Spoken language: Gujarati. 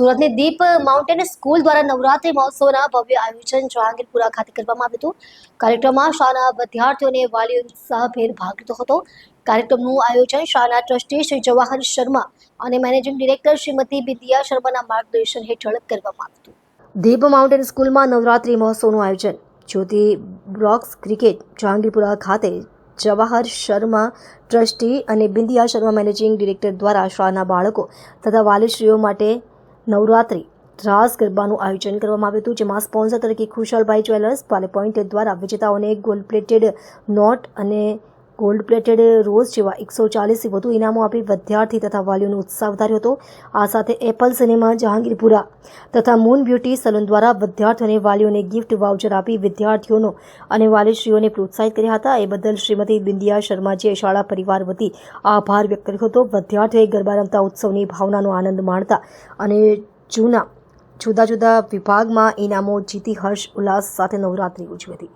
સુરતની દીપ માઉન્ટેન સ્કૂલ દ્વારા નવરાત્રી મહોત્સવના ભવ્ય આયોજન જહાંગીરપુરા ખાતે કરવામાં આવ્યું હતું. કાર્યક્રમમાં શાળાના વિદ્યાર્થીઓને વાલીઓ ઉત્સાહભેર ભાગ લીધો હતો. કાર્યક્રમનું આયોજન શાળાના ટ્રસ્ટી શ્રી જવાહર શર્મા અને મેનેજિંગ ડિરેક્ટર શ્રીમતી બિદિયા શર્માના માર્ગદર્શન હેઠળ કરવામાં આવ્યું હતું. દીપ માઉન્ટેન સ્કૂલમાં નવરાત્રી મહોત્સવનું આયોજન. જ્યોતિ બ્રોક્સ ક્રિકેટ જહાંગીરપુરા ખાતે જવાહર શર્મા ટ્રસ્ટી અને બિંદિયા શર્મા મેનેજિંગ ડિરેક્ટર દ્વારા શાળાના બાળકો તથા વાલીશ્રીઓ માટે નવરાત્રિ. રાસ ગરબાનું આયોજન કરવામાં આવ્યું હતું, જેમાં સ્પોન્સર તરીકે ખુશાલભાઈ જ્વેલર્સ પાલે પોઈન્ટ દ્વારા વિજેતાઓને ગોલ્ડ પ્લેટેડ નોટ અને ગોલ્ડ પ્લેટેડ રોઝ જેવા એકસો ચાલીસથી વધુ ઇનામો આપી વિદ્યાર્થી તથા વાલીઓનો ઉત્સાહ વધાર્યો હતો. આ સાથે એપલ સિનેમા જહાંગીરપુરા તથા મૂન બ્યુટી સલૂન દ્વારા વિદ્યાર્થીઓને વાલીઓને ગિફ્ટ વાઉચર આપી વિદ્યાર્થીઓનો અને વાલીશ્રીઓને પ્રોત્સાહિત કર્યા હતા. એ બદલ શ્રીમતી બિંદિયા શર્માજીએ શાળા પરિવાર વતી આભાર વ્યક્ત કર્યો હતો. વિદ્યાર્થીઓએ ગરબા રમતા ઉત્સવની ભાવનાનો આનંદ માણતા અને જૂના જુદા જુદા વિભાગમાં ઇનામો જીતી હર્ષ ઉલ્લાસ સાથે નવરાત્રિ ઉજવી હતી.